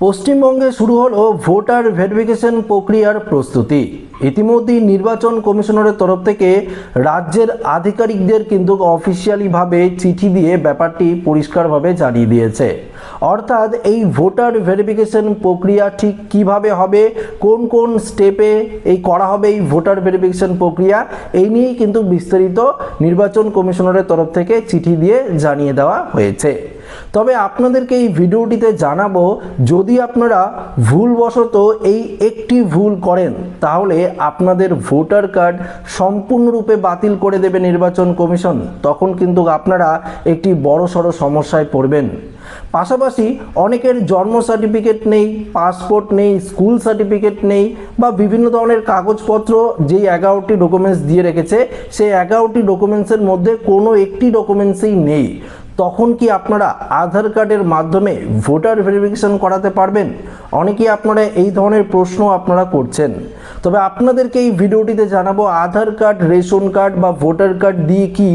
পশ্চিমবঙ্গে শুরু হলো ভোটার ভেরিফিকেশন প্রক্রিয়ার প্রস্তুতি। ইতিমধ্যেই নির্বাচন কমিশনারের তরফ থেকে রাজ্যের আধিকারিকদের কিন্তু অফিসিয়ালিভাবে চিঠি দিয়ে ব্যাপারটি পরিষ্কারভাবে জানিয়ে দিয়েছে। অর্থাৎ এই ভোটার ভেরিফিকেশন প্রক্রিয়া ঠিক কীভাবে হবে? কোন কোন স্টেপে এই করা হবে এই ভোটার ভেরিফিকেশন প্রক্রিয়া? এই নিয়েই কিন্তু বিস্তারিত নির্বাচন কমিশনারের তরফ থেকে চিঠি দিয়ে জানিয়ে দেওয়া হয়েছে। তবে আপনাদেরকে এই ভিডিওটিতে জানাব, যদি আপনারা ভুলবশত এই একটি ভুল করেন, তাহলে আপনাদের ভোটার কার্ড সম্পূর্ণরূপে বাতিল করে দেবে নির্বাচন কমিশন। তখন কিন্তু আপনারা একটি বড় সড়ো সমস্যায় পড়বেন। পাশাপাশি অনেকের জন্ম সার্টিফিকেট নেই পাসপোর্ট নেই স্কুল সার্টিফিকেট নেই বা বিভিন্ন ধরনের কাগজপত্র যেই এগারোটি ডকুমেন্টস দিয়ে রেখেছে, সেই এগারোটি ডকুমেন্টসের মধ্যে কোনো একটি ডকুমেন্টসই নেই। তখন কি আপনারা আধার কার্ডের মাধ্যমে ভোটার ভেরিফিকেশন করাতে পারবেন? অনেকেই আপনারা এই ধরনের প্রশ্ন আপনারা করছেন। তবে আপনাদেরকে এই ভিডিওটিতে জানাব আধার কার্ড, রেশন কার্ড বা ভোটার কার্ড দিয়ে কি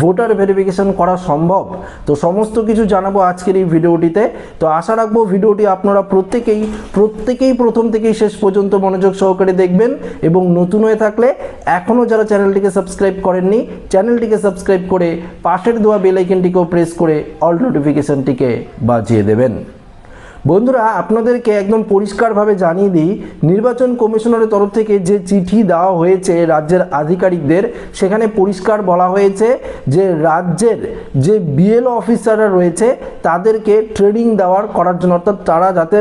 ভোটার ভেরিফিকেশন করা সম্ভব। তো সমস্ত কিছু জানাব আজকের এই ভিডিওটিতে। তো আশা রাখব ভিডিওটি আপনারা প্রত্যেকেই প্রত্যেকেই প্রথম থেকেই শেষ পর্যন্ত মনোযোগ সহকারে দেখবেন এবং নতুন হয়ে থাকলে এখনও যারা চ্যানেলটিকে সাবস্ক্রাইব করেননি, চ্যানেলটিকে সাবস্ক্রাইব করে পাশের দেওয়া বেলাইকনটিকেও প্রেস করে অল নোটিফিকেশনটিকে বাজিয়ে দেবেন। বন্ধুরা, আপনাদেরকে একদম পরিষ্কারভাবে জানিয়ে দিই, নির্বাচন কমিশনারের তরফ থেকে যে চিঠি দেওয়া হয়েছে রাজ্যের আধিকারিকদের, সেখানে পরিষ্কার বলা হয়েছে যে রাজ্যের যে বিএলও অফিসাররা রয়েছে, তাদেরকে ট্রেনিং দেওয়ার করার জন্য, অর্থাৎ তারা যাতে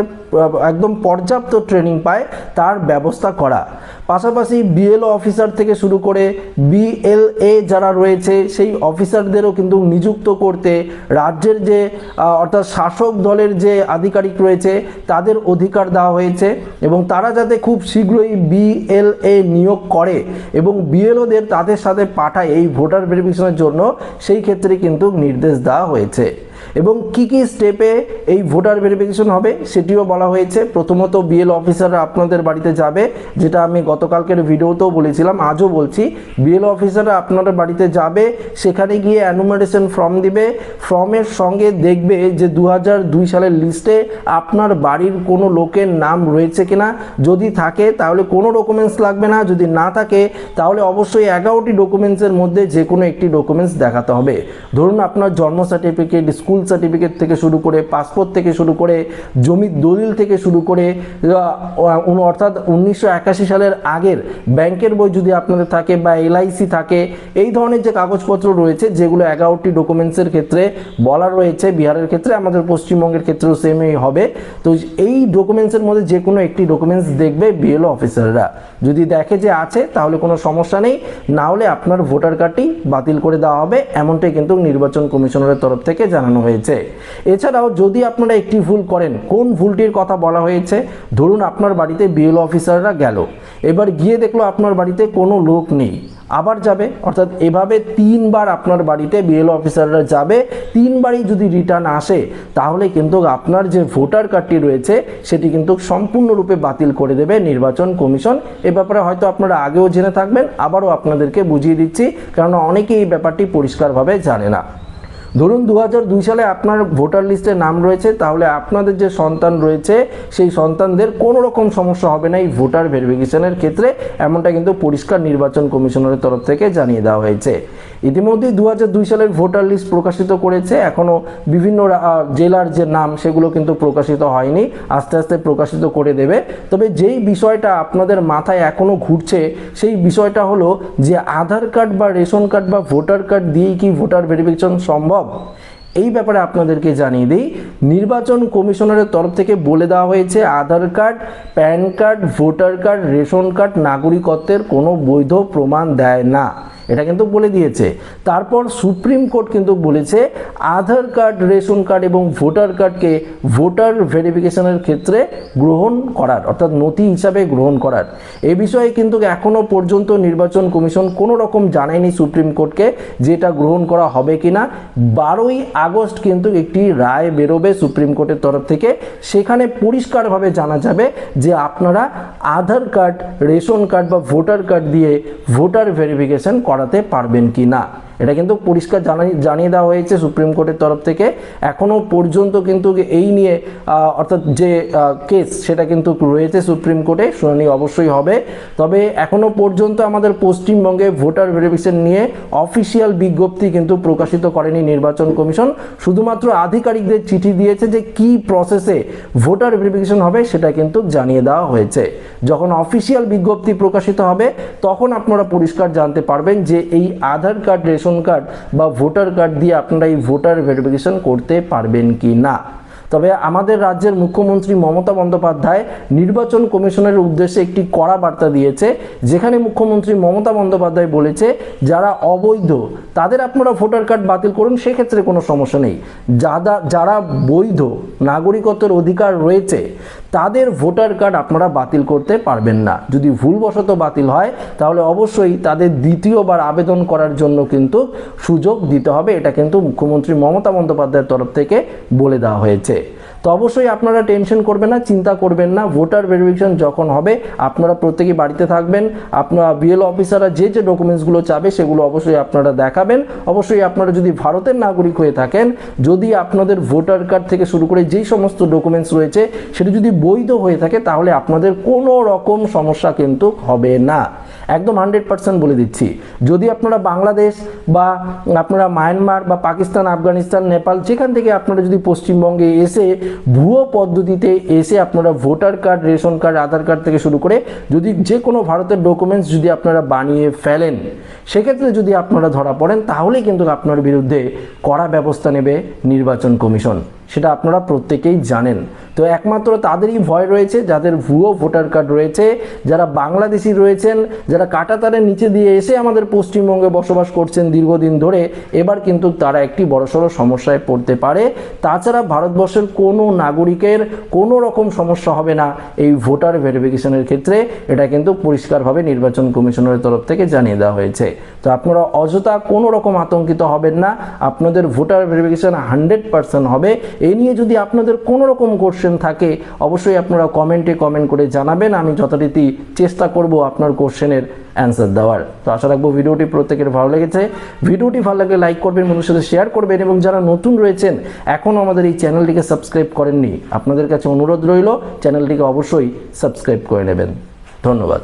একদম পর্যাপ্ত ট্রেনিং পায়, তার ব্যবস্থা করা। পাশাপাশি বিএলও অফিসার থেকে শুরু করে বিএলএ যারা রয়েছে, সেই অফিসারদেরও কিন্তু নিযুক্ত করতে রাজ্যের যে অর্থাৎ শাসক দলের যে আধিকারিক রয়েছে, তাদের অধিকার দেওয়া হয়েছে এবং তারা যাতে খুব শীঘ্রই বিএলএ নিয়োগ করে এবং বিএলওদের তাদের সাথে পাঠায় এই ভোটার ভেরিফিকেশনের জন্য, সেই ক্ষেত্রে কিন্তু নির্দেশ দেওয়া হয়েছে। এবং কি কি স্টেপে এই ভোটার ভেরিফিকেশন হবে সেটিও বলা হয়েছে। প্রথমত বিএল অফিসাররা আপনাদের বাড়িতে যাবে, যেটা আমি গতকালকের ভিডিওতেও বলেছিলাম, আজও বলছি বিএল অফিসাররা আপনাদের বাড়িতে যাবে, সেখানে গিয়ে অ্যানুমারেশন ফর্ম দিবে ফর্মের সঙ্গে দেখবে যে দু দুই সালের লিস্টে আপনার বাড়ির কোনো লোকের নাম রয়েছে কিনা। যদি থাকে, তাহলে কোনো ডকুমেন্টস লাগবে না, যদি না থাকে, তাহলে অবশ্যই এগারোটি ডকুমেন্টসের মধ্যে যে কোনো একটি ডকুমেন্টস দেখাতে হবে। ধরুন আপনার জন্ম সার্টিফিকেট স্কুল সার্টিফিকেট থেকে শুরু করে পাসপোর্ট থেকে শুরু করে জমির দলিল থেকে শুরু করে অর্থাৎ উনিশশো একাশি সালের আগের ব্যাংকের বই যদি আপনাদের থাকে বা এলআইসি থাকে, এই ধরনের যে কাগজপত্র রয়েছে, যেগুলো এগারোটি ডকুমেন্টসের ক্ষেত্রে বলা রয়েছে, বিহারের ক্ষেত্রে, আমাদের পশ্চিমবঙ্গের ক্ষেত্রেও সেমই হবে। তো এই ডকুমেন্টসের মধ্যে যে কোনো একটি ডকুমেন্টস দেখবে বিএলও অফিসাররা যদি দেখে যে আছে, তাহলে কোনো সমস্যা নেই। না হলে আপনার ভোটার কার্ডটি বাতিল করে দেওয়া হবে। এমনটাই কিন্তু নির্বাচন কমিশনারের তরফ থেকে জানানো হয়েছে। এছাড়াও যদি আপনারা একটি ভুল করেন, কোন ভুলটির কথা বলা হয়েছে? ধরুন আপনার বাড়িতে বিএল অফিসাররা গেল। এবার গিয়ে দেখল আপনার বাড়িতে কোনো লোক নেই। আবার যাবে, অর্থাৎ এভাবে তিনবার আপনার বাড়িতে বিএল অফিসাররা যাবে, তিনবারই যদি রিটার্ন আসে, তাহলে কিন্তু আপনার যে ভোটার কার্ডটি রয়েছে, সেটি কিন্তু সম্পূর্ণরূপে বাতিল করে দেবে নির্বাচন কমিশন। এ ব্যাপারে হয়তো আপনারা আগেও জেনে থাকবেন, আবারও আপনাদেরকে বুঝিয়ে দিচ্ছি কারণ অনেকেই এই ব্যাপারটি পরিষ্কারভাবে জানে না। ধরুন দু দুই সালে আপনার ভোটার লিস্টে নাম রয়েছে, তাহলে আপনাদের যে সন্তান রয়েছে, সেই সন্তানদের কোনো রকম সমস্যা হবে না। এই ভোটার ভেরিফিকেশনের ক্ষেত্রে এমনটা কিন্তু পরিষ্কার নির্বাচন কমিশনের তরফ থেকে জানিয়ে দেওয়া হয়েছে। ইতিমধ্যেই দু দুই সালের ভোটার লিস্ট প্রকাশিত করেছে। এখনও বিভিন্ন জেলার যে নাম, সেগুলো কিন্তু প্রকাশিত হয়নি। আস্তে আস্তে প্রকাশিত করে দেবে। তবে যেই বিষয়টা আপনাদের মাথায় এখনও ঘুরছে, সেই বিষয়টা হলো যে আধার কার্ড বা রেশন কার্ড বা ভোটার কার্ড দিয়েই কি ভোটার ভেরিফিকেশন সম্ভব? এই ব্যাপারে আপনাদেরকে জানিয়ে দিই, নির্বাচন কমিশনারের তরফ থেকে বলে দেওয়া হয়েছে, Aadhaar card, PAN card, voter card, ration card নাগরিকত্বের কোনো বৈধ প্রমাণ দেয় না। এটা কিন্তু বলে দিয়েছে। তারপর সুপ্রিম কোর্ট কিন্তু বলেছে, আধার কার্ড, রেশন কার্ড এবং ভোটার কার্ডকে ভোটার ভেরিফিকেশনের ক্ষেত্রে গ্রহণ করার, অর্থাৎ নথি হিসাবে গ্রহণ করার। এ বিষয়ে কিন্তু এখনও পর্যন্ত নির্বাচন কমিশন কোনো রকম জানায়নি সুপ্রিম কোর্টকে যে এটা গ্রহণ করা হবে কিনা। বারোই আগস্ট কিন্তু একটি রায় বেরোবে সুপ্রিম কোর্টের তরফ থেকে। সেখানে পরিষ্কারভাবে জানা যাবে যে আপনারা আধার কার্ড, রেশন কার্ড বা ভোটার কার্ড দিয়ে ভোটার ভেরিফিকেশন করাতে পারবেন কি না। এটা কিন্তু পরিষ্কার জানিয়ে দেওয়া হয়েছে সুপ্রিম কোর্টের তরফ থেকে। এখনও পর্যন্ত কিন্তু এই নিয়ে অর্থাৎ যে কেস সেটা কিন্তু রয়েছে সুপ্রিম কোর্টে, শুনানি অবশ্যই হবে। তবে এখনও পর্যন্ত আমাদের পশ্চিমবঙ্গে ভোটার ভেরিফিকেশন নিয়ে অফিসিয়াল বিজ্ঞপ্তি কিন্তু প্রকাশিত করেনি নির্বাচন কমিশন। শুধুমাত্র আধিকারিকদের চিঠি দিয়েছে যে কি প্রসেসে ভোটার ভেরিফিকেশন হবে সেটা কিন্তু জানিয়ে দেওয়া হয়েছে। যখন অফিসিয়াল বিজ্ঞপ্তি প্রকাশিত হবে, তখন আপনারা পরিষ্কার জানতে পারবেন যে এই আধার কার্ড রেশন কার্ড বা ভোটার কার্ড দিয়ে আপনারা এই ভোটার ভেরিফিকেশন করতে পারবেন কি না। তবে আমাদের রাজ্যের মুখ্যমন্ত্রী মমতা বন্দ্যোপাধ্যায় নির্বাচন কমিশনের উদ্দেশ্যে একটি কড়া বার্তা দিয়েছে, যেখানে মুখ্যমন্ত্রী মমতা বন্দ্যোপাধ্যায় বলেছে, যারা অবৈধ, তাদের আপনারা ভোটার কার্ড বাতিল করুন, সেক্ষেত্রে কোনো সমস্যা নেই। যারা যারা বৈধ, নাগরিকত্বের অধিকার রয়েছে তাদের ভোটার কার্ড আপনারা বাতিল করতে পারবেন না। যদি ভুলবশত বাতিল হয়, তাহলে অবশ্যই তাদের দ্বিতীয়বার আবেদন করার জন্য কিন্তু সুযোগ দিতে হবে। এটা কিন্তু মুখ্যমন্ত্রী মমতা বন্দ্যোপাধ্যায়ের তরফ থেকে বলে দেওয়া হয়েছে। তো অবশ্যই আপনারা টেনশন করবেন না, চিন্তা করবেন না। ভোটার ভেরিফিকেশন যখন হবে, আপনারা প্রত্যেকেই বাড়িতে থাকবেন। আপনারা বিএল অফিসাররা যে যে ডকুমেন্টসগুলো চাবে, সেগুলো অবশ্যই আপনারা দেখাবেন। অবশ্যই আপনারা যদি ভারতের নাগরিক হয়ে থাকেন, যদি আপনাদের ভোটার কার্ড থেকে শুরু করে যেই সমস্ত ডকুমেন্টস রয়েছে, সেটা যদি বৈধ হয়ে থাকে, তাহলে আপনাদের কোনো রকম সমস্যা কিন্তু হবে না। একদম হান্ড্রেড পার্সেন্ট বলে দিচ্ছি। যদি আপনারা বাংলাদেশ বা আপনারা মায়ানমার বা পাকিস্তান, আফগানিস্তান, নেপাল যেখান থেকে আপনারা যদি পশ্চিমবঙ্গে এসে ভুয়ো পদ্ধতিতে এসে আপনারা voter card, ration card, Aadhaar card থেকে শুরু করে যদি যে কোনো ভারতের ডকুমেন্টস যদি আপনারা বানিয়ে ফেলেন, সেক্ষেত্রে যদি আপনারা ধরা পড়েন, তাহলেই কিন্তু আপনার বিরুদ্ধে কড়া ব্যবস্থা নেবে নির্বাচন কমিশন। সেটা আপনারা প্রত্যেকেই জানেন। তো একমাত্র তাদেরই ভয় রয়েছে, যাদের ভুয়ো ভোটার কার্ড রয়েছে, যারা বাংলাদেশি রয়েছেন, যারা কাটাতারের নিচে দিয়ে এসে আমাদের পশ্চিমবঙ্গে বসবাস করছেন দীর্ঘদিন ধরে, এবার কিন্তু তারা একটি বড়সড় সমস্যায় পড়তে পারে। তাছাড়া ভারতবর্ষের কোনো নাগরিকের কোনো রকম সমস্যা হবে না এই ভোটার ভেরিফিকেশনের ক্ষেত্রে। এটা কিন্তু পরিষ্কারভাবে নির্বাচন কমিশনের তরফ থেকে জানিয়ে দেওয়া হয়েছে। তো আপনারা অযথা কোনো রকম আতঙ্কিত হবেন না। আপনাদের ভোটার ভেরিফিকেশন হান্ড্রেড পার্সেন্ট হবে। এই নিয়ে যদি আপনাদের কোনো রকম কোশ্চেন থাকে, অবশ্যই আপনারা কমেন্টে কমেন্ট করে জানাবেন। আমি যথারীতি চেষ্টা করব আপনার কোশ্চেনের অ্যান্সার দেওয়ার। তো আশা রাখব ভিডিওটি প্রত্যেকের ভালো লেগেছে। ভিডিওটি ভালো লাগলে লাইক করবেন বন্ধুর সাথে শেয়ার করবেন এবং যারা নতুন রয়েছেন, এখনও আমাদের এই চ্যানেলটিকে সাবস্ক্রাইব করেননি, আপনাদের কাছে অনুরোধ রইল, চ্যানেলটিকে অবশ্যই সাবস্ক্রাইব করে নেবেন। ধন্যবাদ।